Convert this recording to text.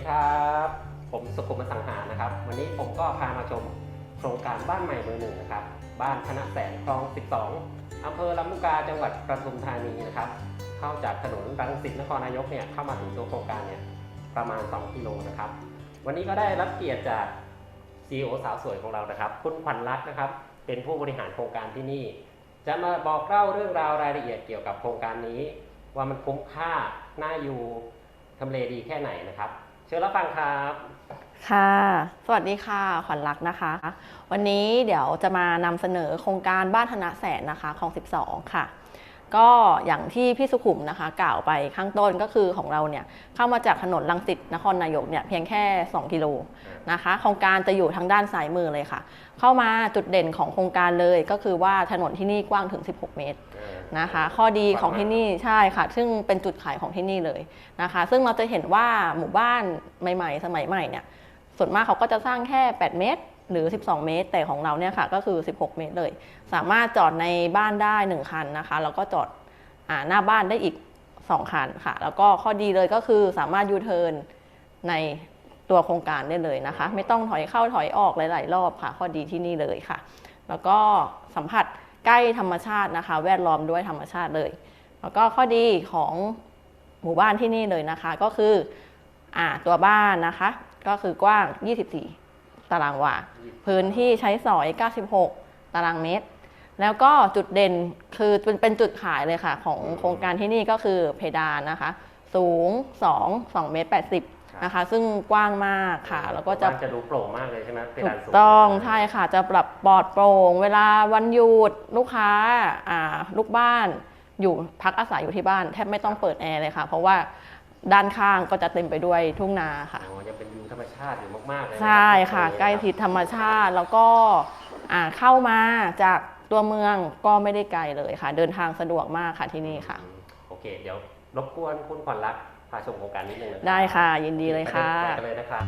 ดีครับ ผมสุขุมสังหารนะครับ วันนี้ผมก็พามาชมโครงการบ้านใหม่เบอร์หนึ่งนะครับ บ้านคณะแสนคลอง 12 อำเภอลำลูกกาจังหวัดปทุมธานีนะครับ เข้าจากถนนรังสิตนครนายกเนี่ยเข้ามาถึงตัวโครงการเนี่ยประมาณ 2 กิโลนะครับ วันนี้ก็ได้รับเกียรติจาก CEO สาวสวยของเรานะครับ คุณขวัญรัตน์นะครับ เป็นผู้บริหารโครงการที่นี่ จะมาบอกเล่าเรื่องราวรายละเอียดเกี่ยวกับโครงการนี้ ว่ามันคุ้มค่าน่าอยู่ทำเลดีแค่ไหนนะครับ เชิญรับฟังครับค่ะ สวัสดีค่ะ ขวัญรักนะคะ วันนี้เดี๋ยวจะมานำเสนอโครงการบ้านธนะแสนนะคะของ 12 ค่ะ ก็อย่างที่พี่สุขุมนะคะ กล่าวไปข้างต้นก็คือของเราเนี่ยเข้ามาจากถนนลังสิตนครนายกเนี่ยเพียงแค่ 2 กิโลนะคะโครงการจะอยู่ทางด้านซ้ายมือเลยค่ะ เข้ามาจุดเด่นของโครงการเลยก็คือว่าถนนที่นี่กว้างถึง 16 เมตรนะคะ ข้อดีของที่นี่ใช่ค่ะ ซึ่งเป็นจุดขายของที่นี่เลยนะคะ ซึ่งเราจะเห็นว่าหมู่บ้านใหม่ ๆ สมัยใหม่เนี่ยส่วนมากเขาก็จะสร้างแค่ 8 เมตร หรือ 12 เมตร แต่ของเราเนี่ยค่ะก็คือ 16 เมตรเลย สามารถจอดในบ้านได้ 1 คันนะคะ แล้วก็จอดอหน้าบ้านได้อีก 2 คันค่ะ แล้วก็ข้อดีเลยก็คือสามารถยูเทิร์นในตัวโครงการได้เลยนะคะ ไม่ต้องถอยเข้าถอยออกหลาย ๆ รอบค่ะ ข้อดีที่นี่เลยค่ะ แล้วก็สัมผัสใกล้ธรรมชาตินะคะ แวดล้อมด้วยธรรมชาติเลย แล้วก็ข้อดีของหมู่บ้านที่นี่เลยนะคะก็คืออ่าตัวบ้านนะคะ ก็คือกว้าง 24 ตารางวา พื้นที่ใช้สอย 96 ตารางเมตร แล้วก็จุดเด่นคือเป็นเป็นจุดขายเลยค่ะ ของโครงการที่นี่ก็คือเพดานนะคะ สูง 2 2เมตร80 นะคะ ซึ่งกว้างมากค่ะ แล้วก็จะบ้านจะดูโปร่งมากเลยใช่ไหมเพถูดานกสูงต้องใช่ค่ะ จะปรับปลอดโปร่ง เวลาวันหยุดลูกค้าอ่าลูกบ้านอยู่พักอาศัยอยู่ที่บ้านแทบไม่ต้องเปิดแอร์เลยค่ะ เพราะว่า ด้านข้างก็จะเต็มไปด้วยทุ่งนาค่ะอ๋อยังเป็นวิวธรรมชาติอยู่มากๆเลยนรับใช่ค่ะตรงนี้ใกล้ทิศธรรมชาติแล้วก็อ่าเข้ามาจากตัวเมืองก็ไม่ได้ไกลเลยค่ะ เดินทางสะดวกมากค่ะที่นี่ค่ะ อืมโอเค เดี๋ยวรบกวนคุณขวัญรักพาชมโครงการนิดนึงนะรับได้ค่ะยินดีเลยค่ะ ไปกันเลยนะครับ